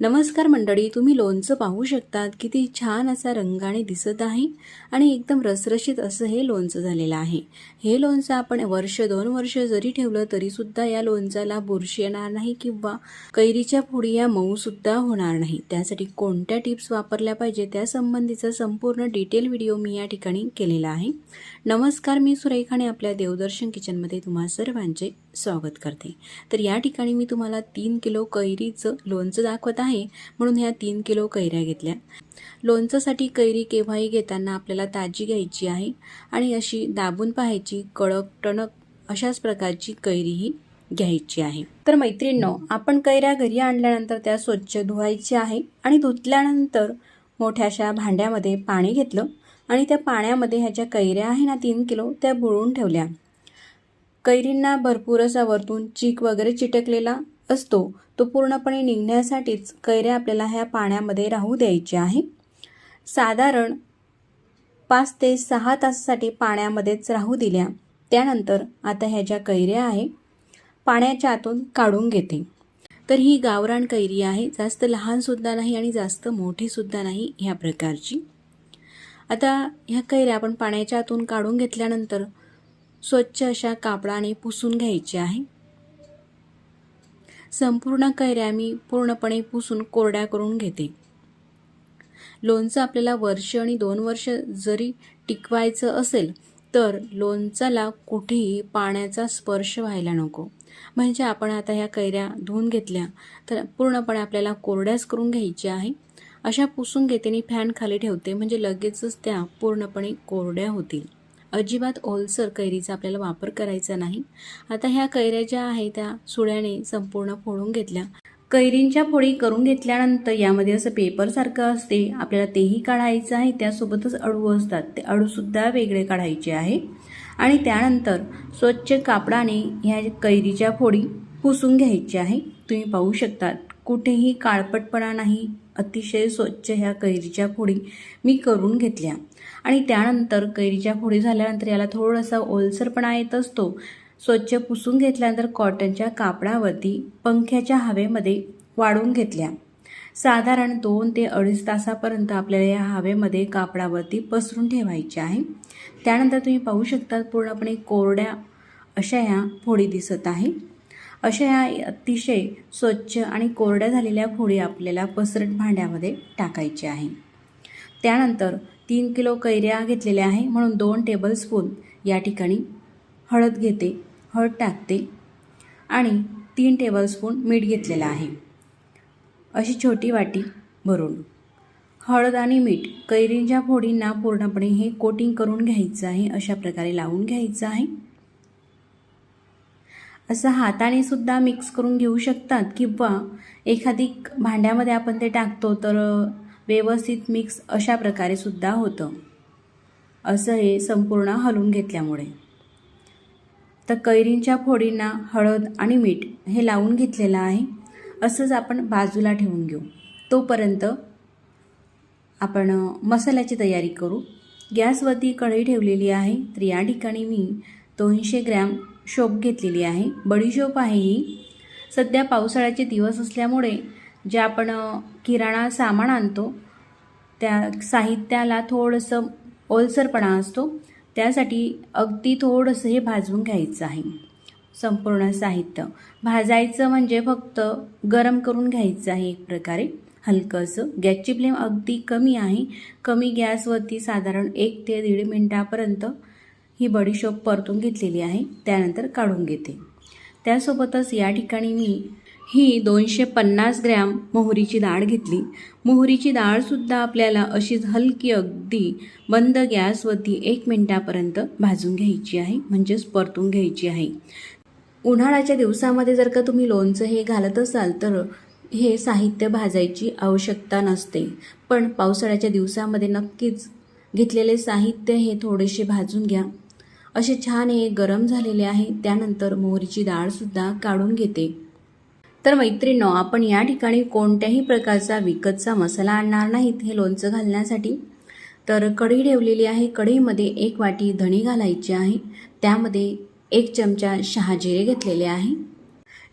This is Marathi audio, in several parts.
नमस्कार मंडळी तुम्ही लोणचं पाहू शकतात. किती छान असा रंगाने दिसत आहे आणि एकदम रसरशीत असं हे लोणचं झालेलं आहे. हे लोणचं आपण वर्ष दोन वर्ष जरी ठेवलं तरीसुद्धा या लोणचाला बुरशी येणार नाही किंवा कैरीच्या पुढी या मऊसुद्धा होणार नाही. त्यासाठी कोणत्या टिप्स वापरल्या पाहिजे त्यासंबंधीचा संपूर्ण डिटेल व्हिडिओ मी या ठिकाणी केलेला आहे. नमस्कार मी सुरेखाने आपल्या देवदर्शन किचनमध्ये तुम्हा सर्वांचे स्वागत करते. तर या ठिकाणी मी तुम्हाला तीन किलो कैरीचं लोणचं दाखवत आहे. म्हणून ह्या तीन किलो कैऱ्या घेतल्या. लोणचंसाठी कैरी केव्हाही घेताना आपल्याला ताजी घ्यायची आहे. आणि अशी दाबून पाहायची कडक टणक अशाच प्रकारची कैरी ही घ्यायची आहे. तर मैत्रिणींनो आपण कैऱ्या घरी आणल्यानंतर त्या स्वच्छ धुवायच्या आहे. आणि धुतल्यानंतर मोठ्याशा भांड्यामध्ये पाणी घेतलं. आणि त्या पाण्यामध्ये ह्या ज्या कैऱ्या आहे ना तीन किलो त्या बुळून ठेवल्या. कैरींना भरपूर असा वरतून चीक वगैरे चिटकलेला असतो. तो पूर्णपणे निघण्यासाठीच कैऱ्या आपल्याला ह्या पाण्यामध्ये राहू द्यायची आहे. साधारण पाच ते सहा तासासाठी पाण्यामध्येच राहू दिल्या. त्यानंतर आता ह्या ज्या कैऱ्या आहे पाण्याच्या आतून काढून घेते. तर ही गावरान कैरी आहे. जास्त लहानसुद्धा नाही आणि जास्त मोठीसुद्धा नाही ह्या प्रकारची. आता ह्या कैऱ्या आपण पाण्याच्या आतून काढून घेतल्यानंतर स्वच्छ अशा कापडाने पुसून घ्यायचे आहे. संपूर्ण कैऱ्या मी पूर्णपणे पुसून कोरड्या करून घेते. लोणचं आपल्याला वर्ष आणि दोन वर्ष जरी टिकवायचं असेल तर लोणचाला कुठेही पाण्याचा स्पर्श व्हायला नको. म्हणजे आपण आता ह्या कैऱ्या धुवून घेतल्या तर पूर्णपणे आपल्याला कोरड्याच करून घ्यायच्या आहे. अशा पुसून घेते आणि फॅन खाली ठेवते म्हणजे लगेचच त्या पूर्णपणे कोरड्या होतील. अजिबात ओलसर कैरीचा आपल्याला वापर करायचा नाही. आता ह्या कैऱ्या ज्या आहेत त्या सुळ्याने संपूर्ण फोडून घेतल्या. कैरींच्या फोडी करून घेतल्यानंतर यामध्ये असं पेपरसारखं असते. आपल्याला तेही काढायचं आहे त्यासोबतच अळू असतात. ते अळूसुद्धा वेगळे काढायचे आहे. आणि त्यानंतर स्वच्छ कापडाने ह्या कैरीच्या फोडी पुसून घ्यायच्या आहे. तुम्ही पाहू शकता कुठेही काळपटपणा नाही. अतिशय स्वच्छ ह्या कैरीच्या फोडी मी करून घेतल्या. आणि त्यानंतर कैरीच्या फोडी झाल्यानंतर याला थोडासा ओलसरपणा येत असतो. स्वच्छ पुसून घेतल्यानंतर कॉटनच्या कापडावरती पंख्याच्या हवेमध्ये वाढवून घेतल्या. साधारण दोन ते अडीच तासापर्यंत आपल्याला या हवेमध्ये कापडावरती पसरून ठेवायचे आहे. त्यानंतर तुम्ही पाहू शकता पूर्णपणे कोरड्या अशा ह्या फोडी दिसत आहे. अशा ह्या अतिशय स्वच्छ आणि कोरड्या झालेल्या फोडी आपल्याला पसरट भांड्यामध्ये टाकायची आहे. त्यानंतर तीन किलो कैऱ्या घेतलेल्या आहे म्हणून दोन टेबलस्पून या ठिकाणी हळद घेते हळद टाकते आणि तीन टेबलस्पून मीठ घेतलेलं आहे. अशी छोटी वाटी भरून. हळद आणि मीठ कैरींच्या फोडींना पूर्णपणे हे कोटिंग करून घ्यायचं आहे अशा प्रकारे लावून घ्यायचं आहे. असं हाताने सुद्धा मिक्स करून घेऊ शकतात किंवा एखादी भांड्यामध्ये आपण ते टाकतो तर व्यवस्थित मिक्स अशा प्रकारे सुद्धा होतं. असं हे संपूर्ण हलवून घेतल्यामुळे. तर कैरींच्या फोडींना हळद आणि मीठ हे लावून घेतलेलं आहे. असंच आपण बाजूला ठेवून घेऊ. तोपर्यंत आपण मसाल्याची तयारी करू. गॅसवरती कढई ठेवलेली आहे तर या ठिकाणी मी दोनशे ग्रॅम शोप घेतलेली आहे. बडीशोप आहे ही. सध्या पावसाळ्याचे दिवस असल्यामुळे जे आपण किराणा सामान आणतो त्या साहित्याला थोडंसं ओलसरपणा असतो त्यासाठी अगदी थोडंसं हे भाजून घ्यायचं आहे. संपूर्ण साहित्य. भाजायचं म्हणजे फक्त गरम करून घ्यायचं आहे एक प्रकारे. हलकंसं गॅसची फ्लेम अगदी कमी आहे. कमी गॅसवरती साधारण एक ते दीड मिनटापर्यंत ही बडीशोप परतून घेतलेली आहे. त्यानंतर काढून घेते. त्यासोबतच या ठिकाणी मी ही दोनशे पन्नास ग्रॅम मोहरीची डाळ घेतली. मोहरीची डाळसुद्धा आपल्याला अशीच हलकी अगदी बंद गॅसवरती एक मिनटापर्यंत भाजून घ्यायची आहे म्हणजेच परतून घ्यायची आहे. उन्हाळ्याच्या दिवसामध्ये जर का तुम्ही लोणचं हे घालत असाल तर हे साहित्य भाजायची आवश्यकता नसते. पण पावसाळ्याच्या दिवसामध्ये नक्कीच घेतलेले साहित्य हे थोडेसे भाजून घ्या. असे छान हे गरम झालेले आहे त्यानंतर मोहरीची डाळसुद्धा काढून घेते. तर मैत्रिणो आपण या ठिकाणी कोणत्याही प्रकारचा विकतचा मसाला आणणार नाहीत. हे लोणचं घालण्यासाठी तर कढई ठेवलेली आहे. कढईमध्ये एक वाटी धणी घालायची आहे. त्यामध्ये एक चमचा शहाजिरे घेतलेले आहे.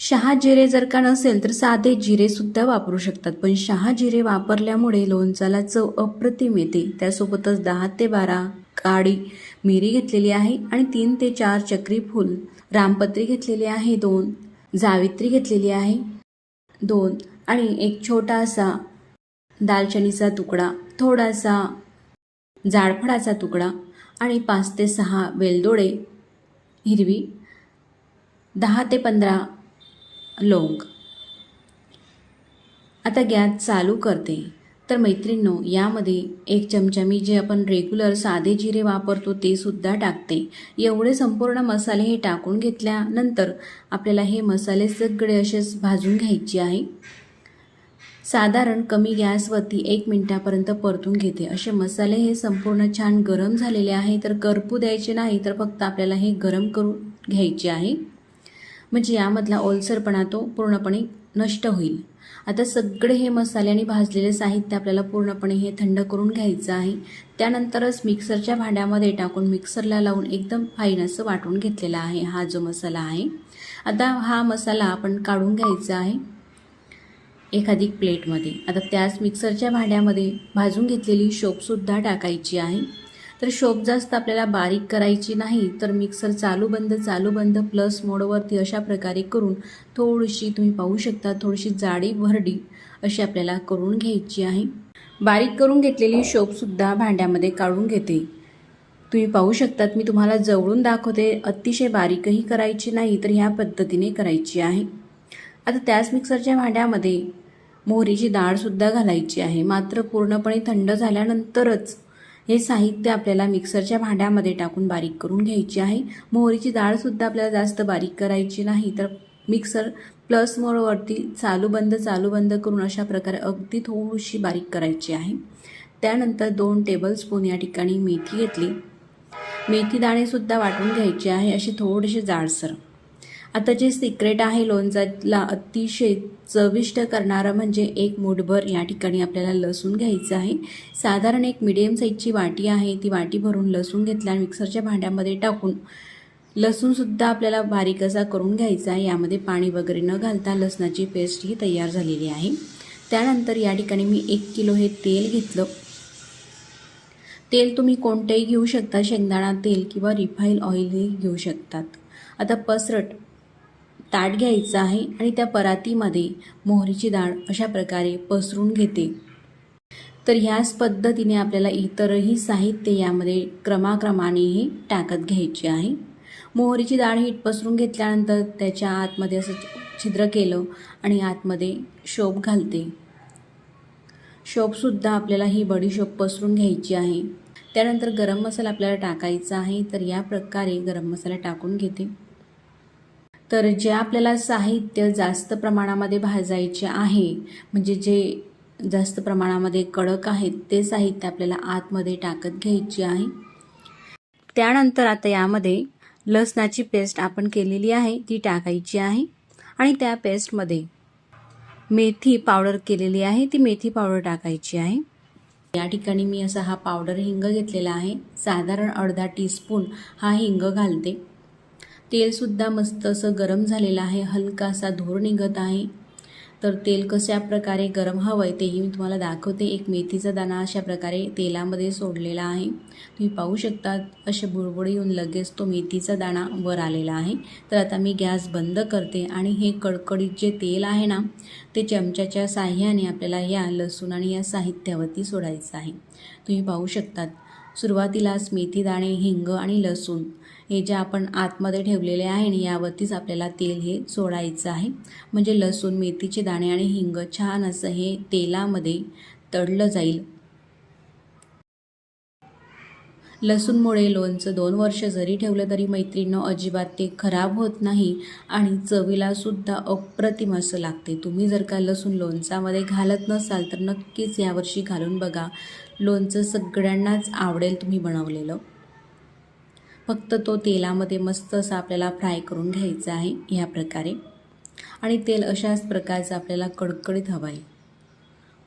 शहा जिरे जर का नसेल तर साधे जिरेसुद्धा वापरू शकतात. पण शहा जिरे वापरल्यामुळे लोणचाला चव अप्रतिम येते. त्यासोबतच दहा ते बारा काळी मिरी घेतलेली आहे आणि तीन ते चार चक्री फूल रामपत्री घेतलेली आहे. दोन जावित्री घेतलेली आहे. दोन आणि एक छोटासा दालचिनीचा तुकडा थोडासा जाडफळाचा तुकडा आणि पाच ते सहा वेलदोडे हिरवी दहा ते पंधरा लोंग. आता गॅस चालू करते. तर मैत्रिणींनो यामध्ये एक चमचा मी जे आपण रेग्युलर साधे जिरे वापरतो ते सुद्धा टाकते. एवढे संपूर्ण मसाले हे टाकून घेतल्यानंतर आपल्याला हे मसाले सगळे असेच भाजून घ्यायचे आहे. साधारण कमी गॅसवरती एक मिनटापर्यंत परतून घेते. असे मसाले हे संपूर्ण छान गरम झालेले आहे तर करपू द्यायचे नाही तर फक्त आपल्याला हे गरम करून घ्यायचे आहे. म्हणजे यामधला ओलसरपणा तो पूर्णपणे नष्ट होईल. आता सगळे हे मसाले आणि भाजलेले साहित्य आपल्याला पूर्णपणे हे थंड करून घ्यायचं आहे. त्यानंतरच मिक्सरच्या भांड्यामध्ये टाकून मिक्सरला लावून एकदम फाईन असं वाटून घेतलेला आहे हा जो मसाला आहे. आता हा मसाला आपण काढून घ्यायचा आहे. एखादी प्लेटमध्ये आता त्याच मिक्सरच्या भांड्यामध्ये भाजून घेतलेली शोपसुद्धा टाकायची आहे. तर शोप जास्त आपल्याला बारीक करायची नाही तर मिक्सर चालू बंद चालू बंद प्लस मोडवरती अशा प्रकारे करून थोडीशी तुम्ही पाहू शकता थोडीशी जाडी भरडी अशी आपल्याला करून घ्यायची आहे. बारीक करून घेतलेली शोपसुद्धा भांड्यामध्ये काढून घेते. तुम्ही पाहू शकतात मी तुम्हाला जवळून दाखवते अतिशय बारीकही करायची नाही तर ह्या पद्धतीने करायची आहे. आता त्याच मिक्सरच्या भांड्यामध्ये मोहरीची डाळसुद्धा घालायची आहे. मात्र पूर्णपणे थंड झाल्यानंतरच हे साहित्य आपल्याला मिक्सरच्या भांड्यामध्ये टाकून बारीक करून घ्यायची आहे. मोहरीची डाळसुद्धा आपल्याला जास्त बारीक करायची नाही तर मिक्सर प्लस मोडवरती चालू बंद चालू बंद करून अशा प्रकारे अगदी थोडीशी बारीक करायची आहे. त्यानंतर दोन टेबलस्पून या ठिकाणी मेथी घेतली. मेथी दाणेसुद्धा वाटून घ्यायचे आहे अशी थोडेसे जाडसर. आता जे सिक्रेट आहे लोणचाला अतिशय चविष्ट करणारं म्हणजे एक मुठभर या ठिकाणी आपल्याला लसूण घ्यायचं आहे. साधारण एक मिडियम साईजची वाटी आहे ती वाटी भरून लसूण घेतल्या आणि मिक्सरच्या भांड्यामध्ये टाकून लसूणसुद्धा आपल्याला बारीक असा करून घ्यायचा आहे. यामध्ये पाणी वगैरे न घालता लसणाची पेस्ट ही तयार झालेली आहे. त्यानंतर या ठिकाणी मी एक किलो हे तेल घेतलं. तेल तुम्ही कोणतेही घेऊ शकता. शेंगदाणा तेल किंवा रिफाईल ऑइलही घेऊ शकतात. आता पसरट. ताट घ्यायचं आहे आणि त्या परातीमध्ये मोहरीची डाळ अशा प्रकारे पसरून घेते. तर ह्याच पद्धतीने आपल्याला इतरही साहित्य यामध्ये क्रमाक्रमाने हे टाकत घ्यायचे आहे. मोहरीची डाळ ही पसरून घेतल्यानंतर त्याच्या आतमध्ये असं छिद्र केलं आणि आतमध्ये शोप घालते. शोपसुद्धा आपल्याला ही बडीशोप पसरून घ्यायची आहे. त्यानंतर गरम मसाला आपल्याला टाकायचा आहे तर या प्रकारे गरम मसाला टाकून घेते. तर जे आपल्याला साहित्य जास्त प्रमाणामध्ये भाजायचे आहे म्हणजे जे जास्त प्रमाणामध्ये कडक आहेत ते साहित्य आपल्याला आतमध्ये टाकत घ्यायचे आहे. त्यानंतर आता यामध्ये लसणाची पेस्ट आपण केलेली आहे ती टाकायची आहे आणि त्या पेस्टमध्ये मेथी पावडर केलेली आहे ती मेथी पावडर टाकायची आहे. या ठिकाणी मी असा हा पावडर हिंग घेतलेला आहे. साधारण अर्धा टीस्पून हा हिंग घालते. तेलसुद्धा मस्त असं गरम झालेलं आहे. हलकासा धूर निघत आहे. तर तेल कशा प्रकारे गरम हवं आहे तेही मी तुम्हाला दाखवते. एक मेथीचा दाणा अशा प्रकारे तेलामध्ये सोडलेला आहे. तुम्ही पाहू शकता असे बुडबुडे येऊन लगेच तो मेथीचा दाणा वर आलेला आहे. तर आता मी गॅस बंद करते आणि हे कडकडीत जे तेल आहे ना ते चमच्याच्या साह्याने आपल्याला या लसूण आणि या साहित्यावरती सोडायचं आहे. तुम्ही पाहू शकतात सुरुवातीलाच मेथी दाणे हिंग आणि लसूण हे जे आपण आतमध्ये ठेवलेले आहे आणि यावरतीच आपल्याला तेल हे सोडायचं आहे. म्हणजे लसूण मेथीचे दाणे आणि हिंग छान असं हे तेलामध्ये तडलं जाईल. लसूणमुळे लोणचं दोन वर्ष जरी ठेवलं तरी मैत्रिणीनं अजिबात ते खराब होत नाही आणि चवीला सुद्धा अप्रतिम असं लागते. तुम्ही जर का लसूण लोणचामध्ये घालत नसाल तर नक्कीच यावर्षी घालून बघा. लोणचं सगळ्यांनाच आवडेल तुम्ही बनवलेलं. फक्त तो तेलामध्ये मस्त असा आपल्याला फ्राय करून घ्यायचा आहे ह्या प्रकारे. आणि तेल अशाच प्रकारचं आपल्याला कडकडीत हवं आहे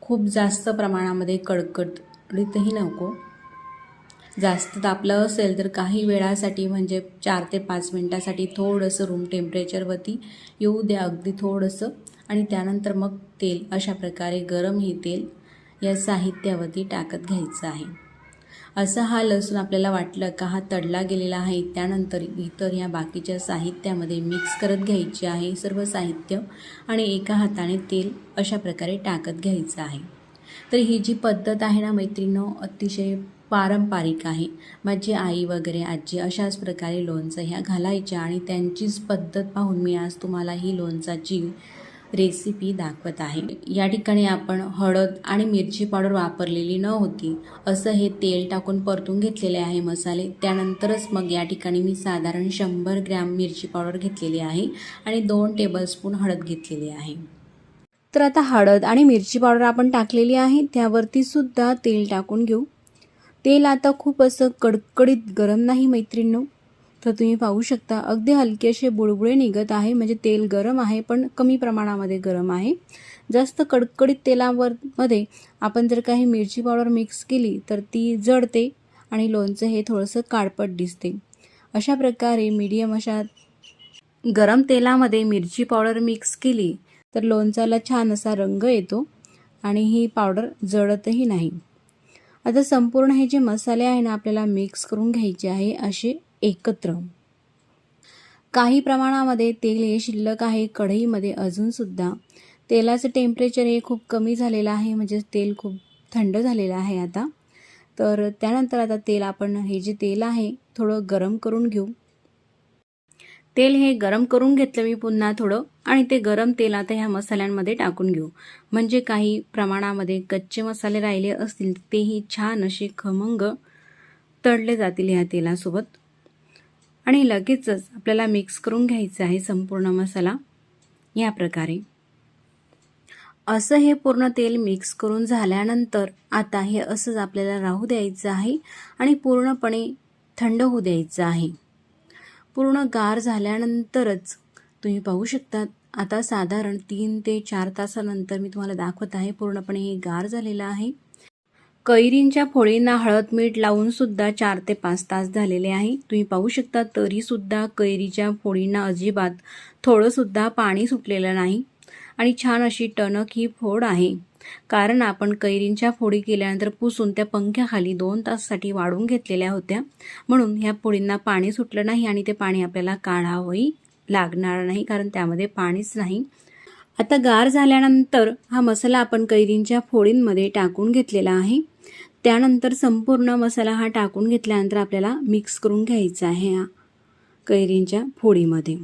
खूप जास्त प्रमाणामध्ये कडकडीतही नको. जास्त तापलं असेल तर काही वेळासाठी म्हणजे चार ते पाच मिनटासाठी थोडंसं रूम टेम्परेचरवरती येऊ द्या अगदी थोडंसं. आणि त्यानंतर मग तेल अशा प्रकारे गरम हे तेल या साहित्यावरती टाकत घ्यायचं आहे. असं हा लसूण आपल्याला वाटलं का हा तडला गेलेला आहे त्यानंतर इतर या बाकीच्या साहित्यामध्ये मिक्स करत घ्यायचे आहे. सर्व साहित्य आणि एका हाताने तेल अशा प्रकारे टाकत घ्यायचं आहे. तर ही जी पद्धत आहे ना मैत्रिणींनो अतिशय पारंपरिक आहे. माझी आई वगैरे आजी अशाच प्रकारे लोणचं ह्या घालायच्या आणि त्यांचीच पद्धत पाहून मी आज तुम्हाला ही लोणचाची रेसिपी दाखवत आहे. या ठिकाणी आपण हळद आणि मिरची पावडर वापरलेली न होती असं हे तेल टाकून परतून घेतलेले आहे मसाले. त्यानंतरच मग या ठिकाणी मी साधारण शंभर ग्रॅम मिरची पावडर घेतलेली आहे आणि दोन टेबलस्पून हळद घेतलेली आहे. तर आता हळद आणि मिरची पावडर आपण टाकलेली आहे त्यावरती सुद्धा तेल टाकून घेऊ. तेल आता खूप असं कडकडीत गरम नाही मैत्रिणींनो. तर तुम्ही पाहू शकता अगदी हलके असे बुळबुळे निघत आहे. म्हणजे तेल गरम आहे पण कमी प्रमाणामध्ये गरम आहे. जास्त कडकडीत तेलावर मध्ये आपण जर काही मिरची पावडर मिक्स केली तर ती जळते आणि लोणचं हे थोडंसं काळपट दिसते. अशा प्रकारे मीडियम अशा गरम तेलामध्ये मिरची पावडर मिक्स केली तर लोणचाला छान असा रंग येतो आणि ही पावडर जळतही नाही. आता संपूर्ण हे जे मसाले आहे ना आपल्याला मिक्स करून घ्यायचे आहे असे एकत्र. काही प्रमाणामध्ये तेल हे शिल्लक आहे कढईमध्ये अजूनसुद्धा तेलाचं टेम्परेचर हे खूप कमी झालेलं आहे म्हणजे तेल खूप थंड झालेलं आहे आता. तर त्यानंतर आता तेल आपण हे जे तेल आहे थोडं गरम करून घेऊ. तेल हे गरम करून घेतलं मी पुन्हा थोडं आणि ते गरम तेल आता ह्या मसाल्यांमध्ये टाकून घेऊ. म्हणजे काही प्रमाणामध्ये कच्चे मसाले राहिले असतील तेही छान असे खमंग तळले जातील ह्या तेलासोबत. आणि लगेचच आपल्याला मिक्स करून घ्यायचं आहे संपूर्ण मसाला. या प्रकारे. असं हे पूर्ण तेल मिक्स करून झाल्यानंतर आता हे असंच आपल्याला राहू द्यायचं आहे आणि पूर्णपणे थंड होऊ द्यायचं आहे. पूर्ण गार झाल्यानंतरच तुम्ही पाहू शकता आता साधारण तीन ते चार तासानंतर मी तुम्हाला दाखवत आहे पूर्णपणे हे गार झालेलं आहे. कैरींच्या फोळींना हळद मीठ लावून सुद्धा चार ते पाच तास झालेले आहे. तुम्ही पाहू शकता तरीसुद्धा कैरीच्या फोळींना अजिबात थोडंसुद्धा पाणी सुटलेलं नाही. आणि छान अशी टणक ही फोड आहे. कारण आपण कैरींच्या फोडी केल्यानंतर पुसून त्या पंख्याखाली दोन तासासाठी वाढून घेतलेल्या होत्या. म्हणून ह्या फोडींना पाणी सुटलं नाही आणि ते पाणी आपल्याला काढावंही लागणार नाही कारण त्यामध्ये पाणीच नाही. आता गार झाल्यानंतर हा मसाला आपण कैरींच्या फोडींमध्ये टाकून घेतलेला आहे. त्यानंतर संपूर्ण मसाला हा टाकून घेतल्यानंतर आपल्याला मिक्स करून घ्यायचा आहे हा कैरींच्या फोडीमध्ये.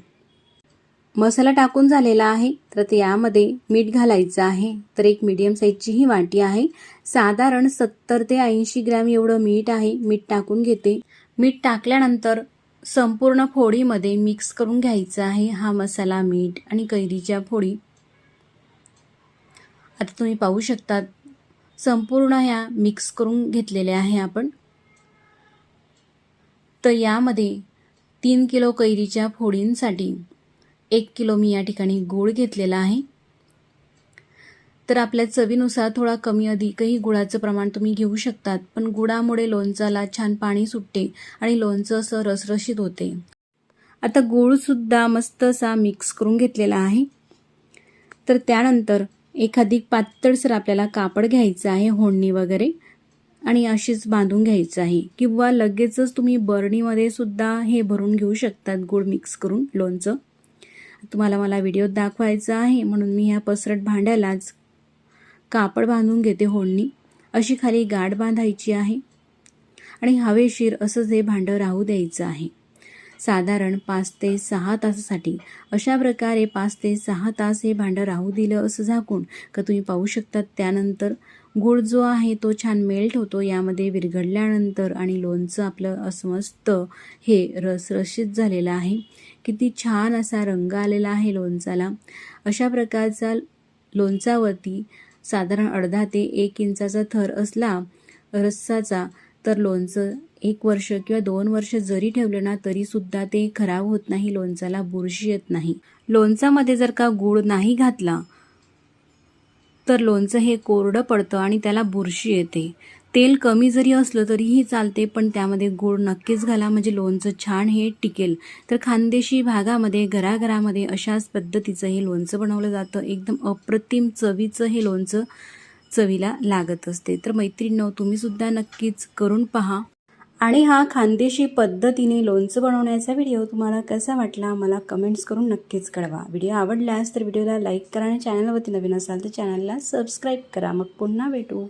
मसाला टाकून झालेला आहे तर ते यामध्ये मीठ घालायचं आहे तर एक मीडियम साईजची ही वाटी आहे. साधारण सत्तर ते ऐंशी ग्रॅम एवढं मीठ आहे मीठ टाकून घेते. मीठ टाकल्यानंतर संपूर्ण फोडीमध्ये मिक्स करून घ्यायचा आहे हा मसाला मीठ आणि कैरीच्या फोडी. आता तुम्ही पाहू शकता संपूर्ण ह्या मिक्स करून घेतलेल्या आहे आपण. तर यामध्ये तीन किलो कैरीच्या फोडींसाठी एक किलो मी या ठिकाणी गूळ घेतलेला आहे. तर आपल्या चवीनुसार थोडा कमी अधिकही गुळाचं प्रमाण तुम्ही घेऊ शकतात पण गुळामुळे लोणचाला छान पाणी सुटते आणि लोणचं असं रसरशीत होते. आता गूळसुद्धा मस्त असा मिक्स करून घेतलेला आहे. तर त्यानंतर एखादी पातळसर आपल्याला कापड घ्यायचं आहे होडणी वगैरे आणि अशीच बांधून घ्यायचं आहे. किंवा लगेचच तुम्ही बरणीमध्ये सुद्धा हे भरून घेऊ शकतात गूळ मिक्स करून लोणचं. तुम्हाला मला व्हिडिओत दाखवायचा आहे म्हणून मी ह्या पसरट भांड्यालाच कापड बांधून घेते होडणी. अशी खाली गाठ बांधायची आहे. आणि हवेशीर असंच हे भांडं राहू द्यायचं आहे. साधारण पाच ते सहा तासासाठी. अशा प्रकारे पाच ते सहा तास हे भांडं राहू दिलं असं झाकून का तुम्ही पाहू शकतात त्यानंतर गूळ जो आहे तो छान मेल्ट होतो. यामध्ये विरघडल्यानंतर आणि लोणचं आपलं असं हे रसरशीत झालेलं आहे. किती छान असा रंग आलेला आहे लोणचाला अशा प्रकारचा लोणचावरती साधारण अर्धा ते एक इंचाचा थर असला रस्साचा तर लोणचं एक वर्ष किंवा दोन वर्ष जरी ठेवलं ना तरीसुद्धा ते खराब होत नाही लोणचाला बुरशी येत नाही. लोणचामध्ये जर का गूळ नाही घातला तर लोणचं हे कोरडं पडतं आणि त्याला बुरशी येते. तेल कमी जरी असलं तरीही चालते पण त्यामध्ये गूळ नक्कीच घाला. म्हणजे लोणचं छान हे टिकेल. तर खानदेशी भागामध्ये घराघरामध्ये अशाच पद्धतीचं हे लोणचं बनवलं जातं. एकदम अप्रतिम चवीचं हे लोणचं चवीला लागत असते. तर मैत्रिणींनो तुम्हीसुद्धा नक्कीच करून पहा. आणि हा खानदेशी पद्धतीने लोणचं बनवण्याचा व्हिडिओ तुम्हाला कसा वाटला मला कमेंट्स करून नक्कीच कळवा. व्हिडिओ आवडल्यास तर व्हिडिओला लाईक करा आणि चॅनलवरती नवीन असाल तर चॅनलला सबस्क्राईब करा. मग पुन्हा भेटू.